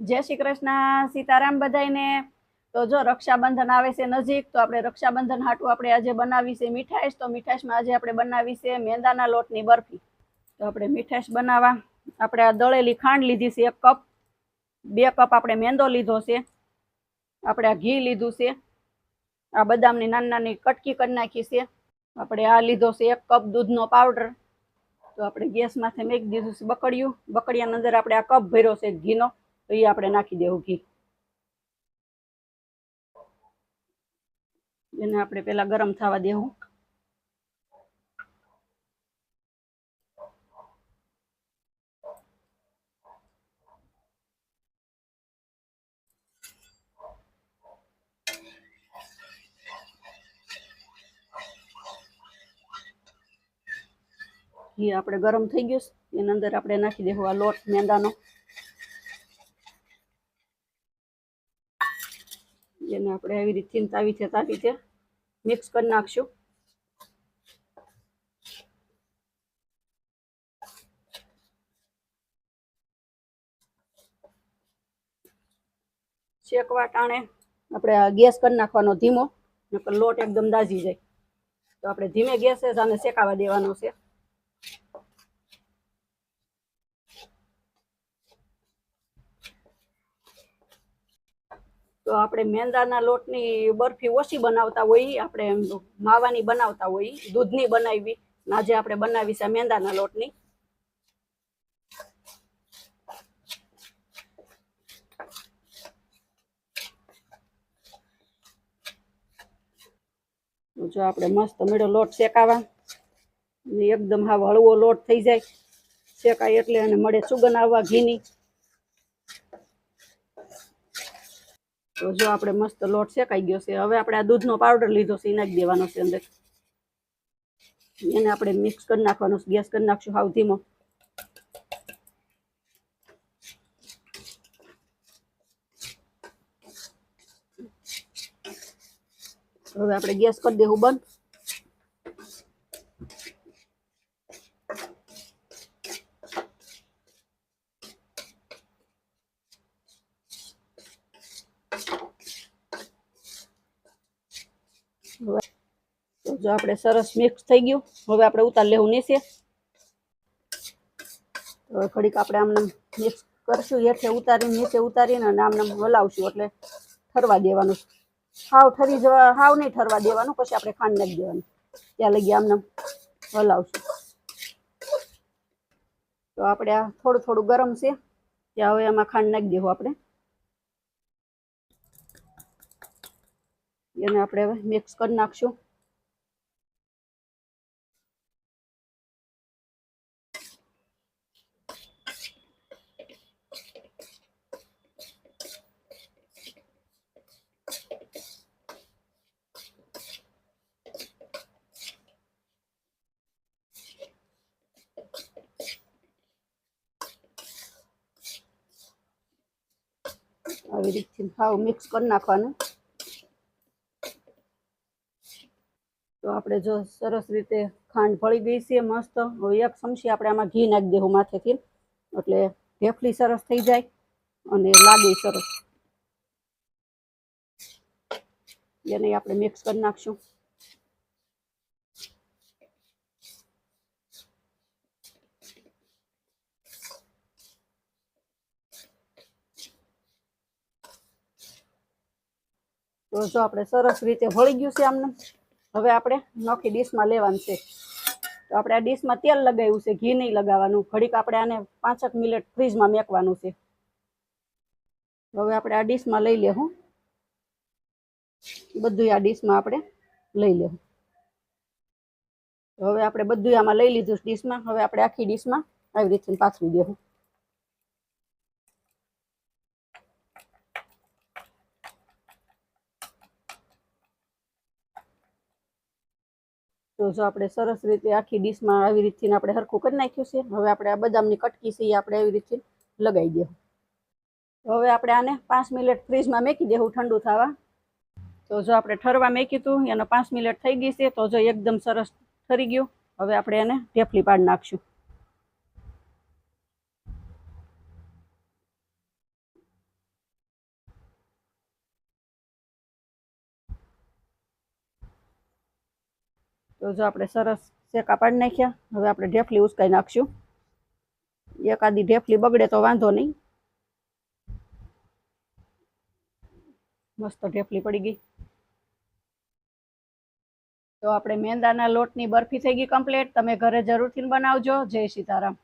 જય શ્રી કૃષ્ણ, સીતારામ બધાઈને તો જો રક્ષાબંધન આવે છે નજીક, તો આપણે રક્ષાબંધન હાટું આપણે આજે બનાવી છે મીઠાઈશ. તો મીઠાઈશમાં આજે આપણે બનાવી છે મેંદાના લોટની બરફી. તો આપણે મીઠાઈશ બનાવવા. આપણે આ દળેલી ખાંડ લીધી છે એક કપ. બે કપ આપણે મેંદો લીધો છે. આપણે આ ઘી લીધું છે. આ બદામની નાની નાની કટકી કરી નાખી છે. આપણે આ લીધો છે એક કપ દૂધનો પાવડર. તો આપણે ગેસમાંથી મેકી દીધું છે બકડિયું. બકડિયાની અંદર આપણે આ કપ ભર્યો છે ઘીનો. તો એ આપણે નાખી દેવું ઘી. એને આપણે પેલા ગરમ થવા દેવું. ઘી આપણે ગરમ થઈ ગયું છે. એની અંદર આપણે નાખી દેવું આ લોટ, મેંદાનો. એને આપણે આવી રીતથી તાવી છે તાવી છે મિક્સ કરી નાખશું. શેકવા ટાણે આપણે ગેસ કરી નાખવાનો ધીમો, નકર લોટ એકદમ દાજી જાય. તો આપણે ધીમે ગેસે જ શેકાવા દેવાનો છે. આપણે મેંદાના લોટની બરફી ઓછી બનાવતા હોઈએ આપણે માવાની બનાવતા હોઈએ દૂધની બનાવી આજે આપણે બનાવી છે મેંદાના લોટની. તો જો આપણે મસ્ત મેળો લોટ શેકાવા એકદમ હાવ હળવો લોટ થઈ જાય. શેકાય એટલે અને મળે સુગંધ આવવા ઘીની. તો જો આપણે મસ્ત લોટ શેકાઈ ગયો છે, હવે આપણે આ દૂધનો પાવડર લીધો છે એ નાખી દેવાનો છે અંદર. એને આપણે મિક્સ કરી નાખવાનો છે ગેસ કરી નાખશું હાવ ધીમો. હવે આપણે ગેસ કરી દેવું બંધ હવે તો જો આપણે સરસ મિક્સ થઈ ગયું. હવે આપણે ઉતાર લેવું નીચે. હવે ઘડીક આપણે આમને મિક્સ કરશું. હેઠે ઉતારીને નીચે ઉતારીને અને આમને હલાવશું. એટલે ઠરવા દેવાનું. હાવ ઠરી જવા, હાવ નહીં ઠરવા દેવાનું. પછી આપણે ખાંડ નાખી દેવાનું. ત્યાં લગી આમને હલાવશું. તો આપણે આ થોડું થોડું ગરમ છે. ત્યાં હવે આમાં ખાંડ નાખી દેવું આપણે. એને આપણે હવે મિક્સ કરી નાખશું. આવી રીતથી ભાવ મિક્સ કરી નાખવાનું. તો આપણે જો સરસ રીતે ખાંડ ભળી ગઈ છે મસ્ત. હવે એક ચમચી આપણે આમાં ઘી નાખી દેવું માથેથી. એટલે ઢેફલી સરસ થઈ જાય અને લાગે સરસ. એને આપણે મિક્સ કરી નાખશું. તો જો આપણે સરસ રીતે હળી ગયું છે આમને. હવે આપણે નોખી ડીશમાં લેવાનું છે. તો આપણે આ ડીશમાં તેલ લગાવ્યું છે, ઘી નહીં લગાવવાનું. ઘડીક આપણે આને પાંચક મિનિટ ફ્રીજમાં મેકવાનું છે. હવે આપણે આ ડીશમાં લઈ લેવું બધું આ ડીશમાં આપણે લઈ લેવું હવે આપણે બધું આમાં લઈ લીધું ડીશમાં. હવે આપણે આખી ડીશમાં આવી રીતે પાથરી દેવું તો જો આપણે સરસ રીતે આખી ડીશમાં આવી રીતથી આપણે હરખું કરી નાખ્યું છે. હવે આપણે આ બદામની કટકી છે એ આપણે આવી રીતથી લગાવી દેવું. હવે આપણે આને પાંચ મિનિટ ફ્રીજમાં મેકી દેવું ઠંડુ થવા. તો જો આપણે ઠરવા મેકી હતું એનો પાંચ મિનિટ થઈ ગઈ છે, તો જો એકદમ સરસ ઠરી ગયું. હવે આપણે એને ઢેફલી પાડી નાખશું. તો જો આપણે સરસ શેકા પાડી નાખ્યા. હવે આપણે ઢેફલી ઉસકાઈ નાખશું. એકાદી ઢેફલી બગડે તો વાંધો નહીં. મસ્ત ઢેફલી પડી ગઈ. તો આપણે મેંદાના લોટની બરફી થઈ ગઈ કમ્પ્લીટ. તમે ઘરે જરૂરથી બનાવજો. જય સીતારામ.